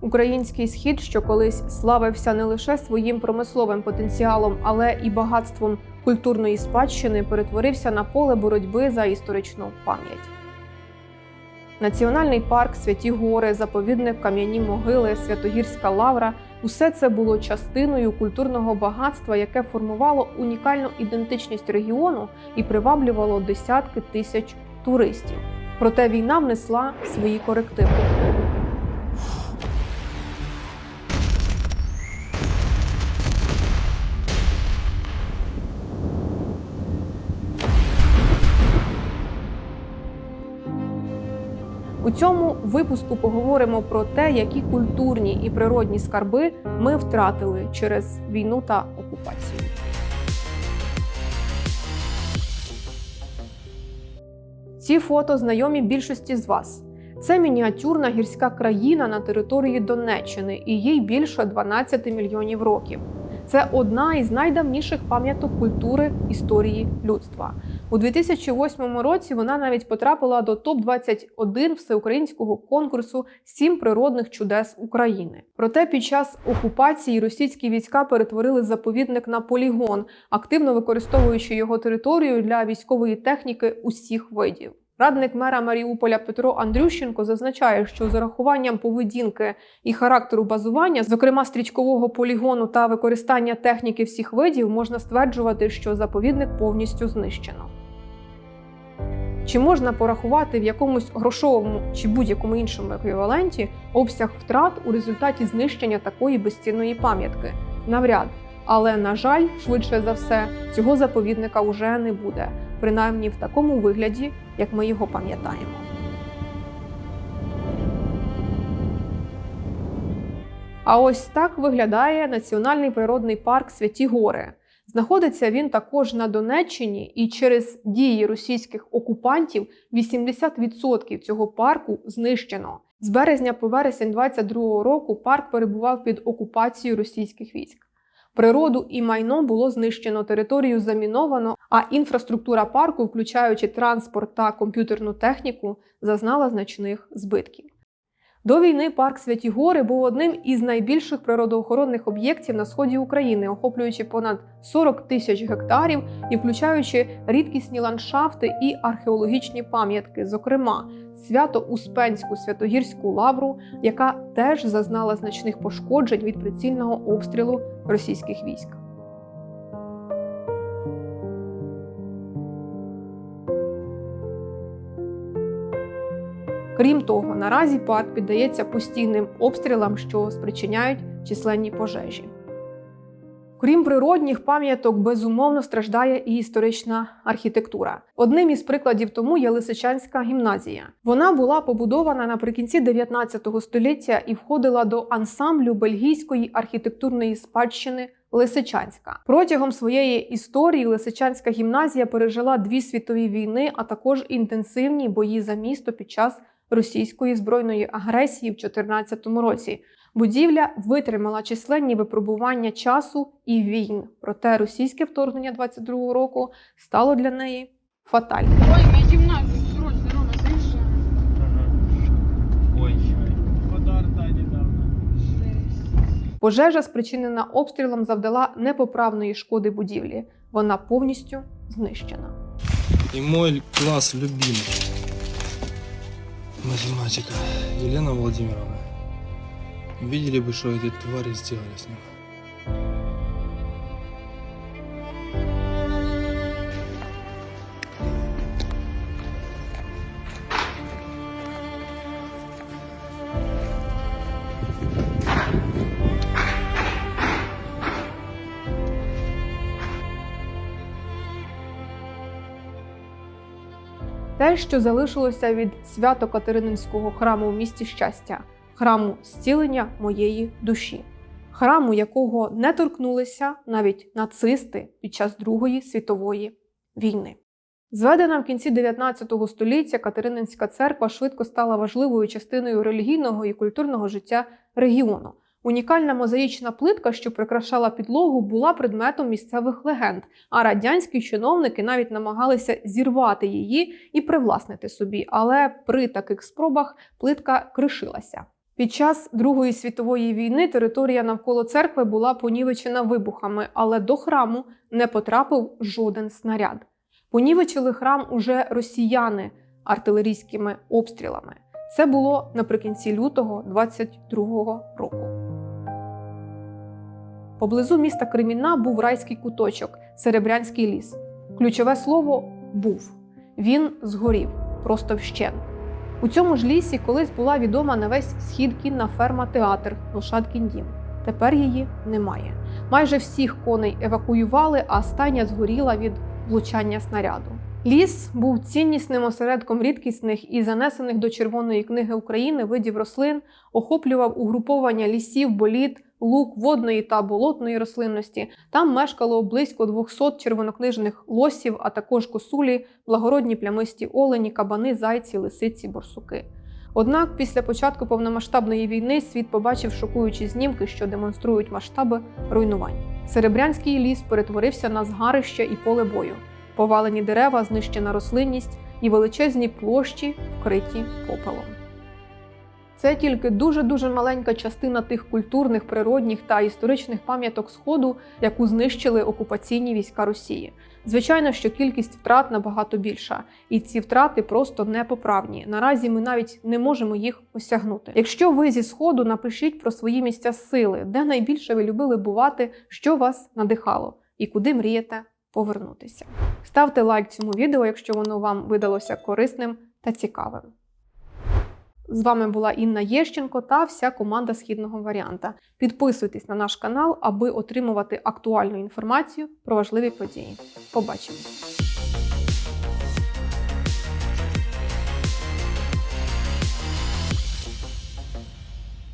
Український схід, що колись славився не лише своїм промисловим потенціалом, але і багатством культурної спадщини, перетворився на поле боротьби за історичну пам'ять. Національний парк, Святі Гори, заповідник Кам'яні Могили, Святогірська Лавра усе це було частиною культурного багатства, яке формувало унікальну ідентичність регіону і приваблювало десятки тисяч туристів. Проте війна внесла свої корективи. У цьому випуску поговоримо про те, які культурні і природні скарби ми втратили через війну та окупацію. Ці фото знайомі більшості з вас. Це мініатюрна гірська країна на території Донеччини, і їй більше 12 мільйонів років. Це одна із найдавніших пам'яток культури історії людства. У 2008 році вона навіть потрапила до топ 21 всеукраїнського конкурсу Сім природних чудес України. Проте під час окупації російські війська перетворили заповідник на полігон, активно використовуючи його територію для військової техніки усіх видів. Радник мера Маріуполя Петро Андрющенко зазначає, що з урахуванням поведінки і характеру базування, зокрема стрічкового полігону та використання техніки всіх видів, можна стверджувати, що заповідник повністю знищено. Чи можна порахувати в якомусь грошовому чи будь-якому іншому еквіваленті обсяг втрат у результаті знищення такої безцінної пам'ятки? Навряд. Але, на жаль, швидше за все, цього заповідника вже не буде, принаймні в такому вигляді, як ми його пам'ятаємо. А ось так виглядає Національний природний парк Святі Гори. Знаходиться він також на Донеччині, і через дії російських окупантів 80% цього парку знищено. З березня по вересень 22 року парк перебував під окупацією російських військ. Природу і майно було знищено, територію заміновано, а інфраструктура парку, включаючи транспорт та комп'ютерну техніку, зазнала значних збитків. До війни парк Святі Гори був одним із найбільших природоохоронних об'єктів на сході України, охоплюючи понад 40 тисяч гектарів і включаючи рідкісні ландшафти і археологічні пам'ятки, зокрема Свято-Успенську Святогірську лавру, яка теж зазнала значних пошкоджень від прицільного обстрілу російських військ. Крім того, наразі парк піддається постійним обстрілам, що спричиняють численні пожежі. Крім природних пам'яток, безумовно страждає і історична архітектура. Одним із прикладів тому є Лисичанська гімназія. Вона була побудована наприкінці 19 століття і входила до ансамблю бельгійської архітектурної спадщини Лисичанська. Протягом своєї історії Лисичанська гімназія пережила дві світові війни, а також інтенсивні бої за місто під час російської збройної агресії в 2014 році. Будівля витримала численні випробування часу і війн. Проте російське вторгнення 22-го року стало для неї фатальним. Ой, на гимназию срочно, Рома, заезжай. Ой, вода недавно. Пожежа, спричинена обстрілом, завдала непоправної шкоди будівлі. Вона повністю знищена. И мой класс любимый. Математика. Елена Владимировна. Видели бы, что эти твари сделали с ним. Те, що залишилося від свято-катерининського храму в місті щастя, храму зцілення моєї душі, храму, якого не торкнулися навіть нацисти під час Другої світової війни. Зведена в кінці 19 століття Катерининська церква швидко стала важливою частиною релігійного і культурного життя регіону. Унікальна мозаїчна плитка, що прикрашала підлогу, була предметом місцевих легенд, а радянські чиновники навіть намагалися зірвати її і привласнити собі. Але при таких спробах плитка кришилася. Під час Другої світової війни територія навколо церкви була понівечена вибухами, але до храму не потрапив жоден снаряд. Понівечили храм уже росіяни артилерійськими обстрілами. Це було наприкінці лютого 22-го року. Поблизу міста Кремінна був райський куточок Серебрянський ліс. Ключове слово був. Він згорів просто вщен. У цьому ж лісі колись була відома на весь схід кінна ферма театр Лошад Кіндім. Тепер її немає. Майже всіх коней евакуювали, а стайня згоріла від влучання снаряду. Ліс був ціннісним осередком рідкісних і занесених до Червоної книги України видів рослин, охоплював угруповання лісів, боліт, лук, водної та болотної рослинності. Там мешкало близько 200 червонокнижних лосів, а також косулі, благородні плямисті олені, кабани, зайці, лисиці, борсуки. Однак після початку повномасштабної війни світ побачив шокуючі знімки, що демонструють масштаби руйнувань. Серебрянський ліс перетворився на згарище і поле бою. Повалені дерева, знищена рослинність і величезні площі, вкриті попелом. Це тільки дуже-дуже маленька частина тих культурних, природних та історичних пам'яток Сходу, яку знищили окупаційні війська Росії. Звичайно, що кількість втрат набагато більша, і ці втрати просто непоправні. Наразі ми навіть не можемо їх осягнути. Якщо ви зі сходу напишіть про свої місця сили, де найбільше ви любили бувати, що вас надихало, і куди мрієте повернутися. Ставте лайк цьому відео, якщо воно вам видалося корисним та цікавим. З вами була Інна Єщенко та вся команда східного варіанта. Підписуйтесь на наш канал, аби отримувати актуальну інформацію про важливі події. Побачимось!